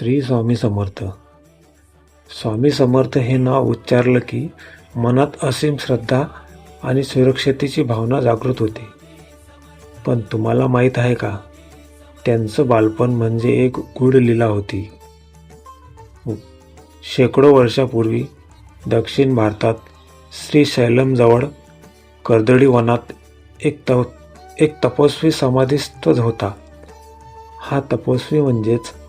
श्री स्वामी समर्थ. स्वामी समर्थ हे नाव उच्चारलं की मनात असीम श्रद्धा आणि सुरक्षतेची भावना जागृत होते. पण तुम्हाला माहीत आहे का? त्यांचं बालपण म्हणजे एक गूढ लीला होती. शेकडो वर्षापूर्वी दक्षिण भारतात श्रीशैलमजवळ कर्दळी वनात एक त एक तपस्वी समाधीस्थ होता. हा तपस्वी म्हणजेच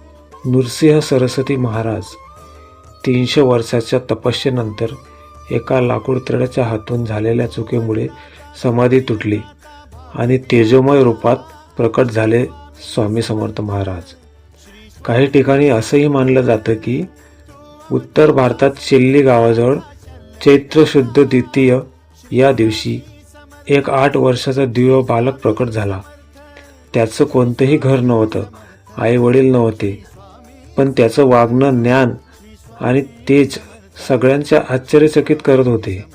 नृसिंह सरस्वती महाराज तीनशे वर्षाच्या तपस्येनंतर एका लाकूड तळ्याच्या हातून झालेल्या चुकीमुळे समाधी तुटली आणि तेजोमय रूपात प्रकट झाले स्वामी समर्थ महाराज. काही ठिकाणी असंही मानलं जातं की उत्तर भारतात शिल्ली गावाजवळ चैत्र शुद्ध द्वितीय या दिवशी एक आठ वर्षाचा दिव्य बालक प्रकट झाला. त्याचं कोणतंही घर नव्हतं आई वडील नव्हते. पण त्याचं वागणं ज्ञान आणि तेज सगळ्यांच्या आश्चर्यचकित करत होते.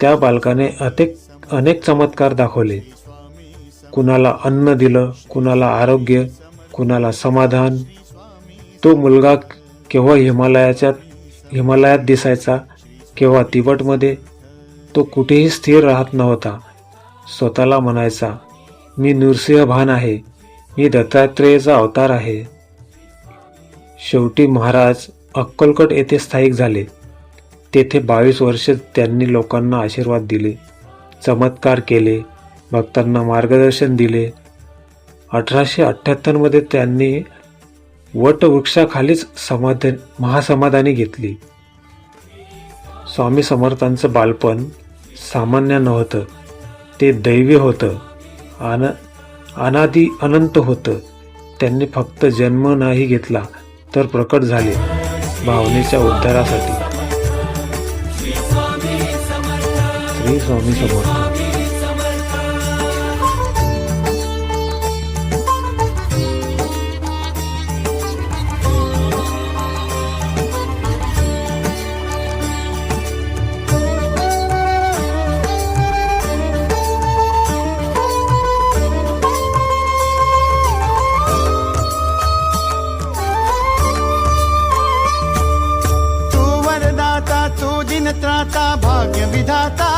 त्या बालकाने अनेक अनेक चमत्कार दाखवले. कुणाला अन्न दिलं कुणाला आरोग्य कुणाला समाधान. तो मुलगा केव्हा हिमालयाच्या हिमालयात दिसायचा केव्हा तिबटमध्ये तो कुठेही स्थिर राहत नव्हता. स्वतःला म्हणायचा मी नृसिंह भान आहे. मी दत्तात्रेयचा अवतार आहे. शेवटी महाराज अक्कलकोट येथे स्थायिक झाले. तेथे बावीस वर्ष त्यांनी लोकांना आशीर्वाद दिले चमत्कार केले भक्तांना मार्गदर्शन दिले. अठराशे अठ्ठ्याहत्तरमध्ये त्यांनी वटवृक्षाखालीच समाधान महासमाधानी घेतली. स्वामी समर्थांचं बालपण सामान्य नव्हतं. ते दैवी होतं. आन अनादि अनंत होतं. त्यांनी फक्त जन्म नाही घेतला. तर प्रकट झाले भावनेच्या उद्धारासाठी. श्री स्वामी समर्थ. त्राता भाग्य विधाता